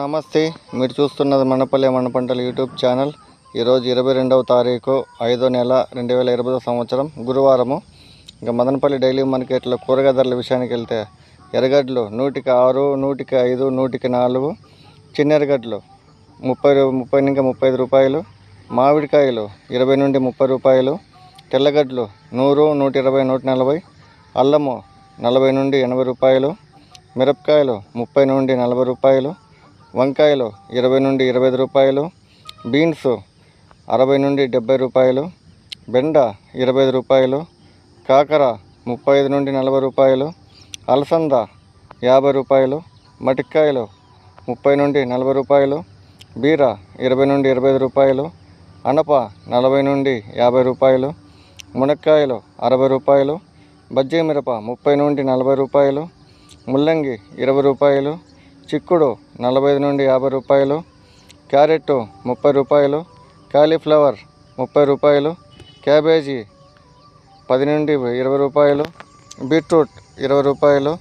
నమస్తే మీరు చూస్తున్నది మనపల్లె మన యూట్యూబ్ ఛానల్. ఈరోజు ఇరవై రెండవ తారీఖు ఐదో నెల రెండు వేల ఇరవై సంవత్సరం గురువారము. ఇంకా మదనపల్లి డైలీ మార్కెట్లో కూరగాయ ధరల విషయానికి వెళ్తే ఎర్రగడ్డలు నూటికి ఆరు నూటికి ఐదు నూటికి నాలుగు చిన్న ఎర్రగడ్డలు ముప్పై ముప్పై ఇంకా ముప్పై ఐదు రూపాయలు మామిడికాయలు ఇరవై నుండి ముప్పై రూపాయలు తెల్లగడ్డలు నూరు నూట ఇరవై నూట నలభై అల్లము నలభై నుండి ఎనభై రూపాయలు మిరపకాయలు ముప్పై నుండి నలభై రూపాయలు వంకాయలు ఇరవై నుండి ఇరవై ఐదు రూపాయలు బీన్స్ అరవై నుండి డెబ్బై రూపాయలు బెండ ఇరవై ఐదు రూపాయలు కాకర ముప్పై ఐదు నుండి నలభై రూపాయలు అలసంద యాభై రూపాయలు మటికాయలు ముప్పై నుండి నలభై రూపాయలు బీర ఇరవై నుండి ఇరవై ఐదు రూపాయలు అనప నలభై నుండి యాభై రూపాయలు మునక్కాయలు అరవై రూపాయలు బజ్జీ మిరప ముప్పై నుండి నలభై రూపాయలు ముల్లంగి ఇరవై రూపాయలు చిక్కుడు నలభై ఐదు నుండి యాభై రూపాయలు. క్యారెట్ ముప్పై రూపాయలు. కాలీఫ్లవర్ ముప్పై రూపాయలు. క్యాబేజీ పది నుండి ఇరవై రూపాయలు. బీట్రూట్ ఇరవై రూపాయలు.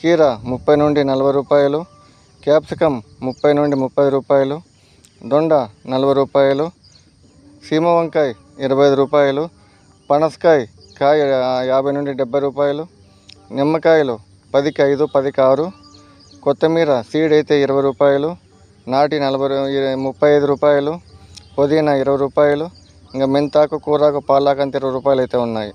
కీర ముప్పై నుండి నలభై రూపాయలు. క్యాప్సికమ్ ముప్పై నుండి ముప్పై రూపాయలు. దొండ నలభై రూపాయలు. సీమ వంకాయ ఇరవై ఐదు రూపాయలు. పనసకాయ కాయ యాభై నుండి డెబ్బై రూపాయలు. నిమ్మకాయలు పదికి ఐదు పదికి ఆరు. కొత్తిమీర సీడ్ అయితే ఇరవై రూపాయలు నాటి నలభై ముప్పై ఐదు రూపాయలు పుదీనా ఇరవై రూపాయలు ఇంకా మెంతాకు కూరాకు పాలాకు అంత ఇరవై రూపాయలు అయితే ఉన్నాయి.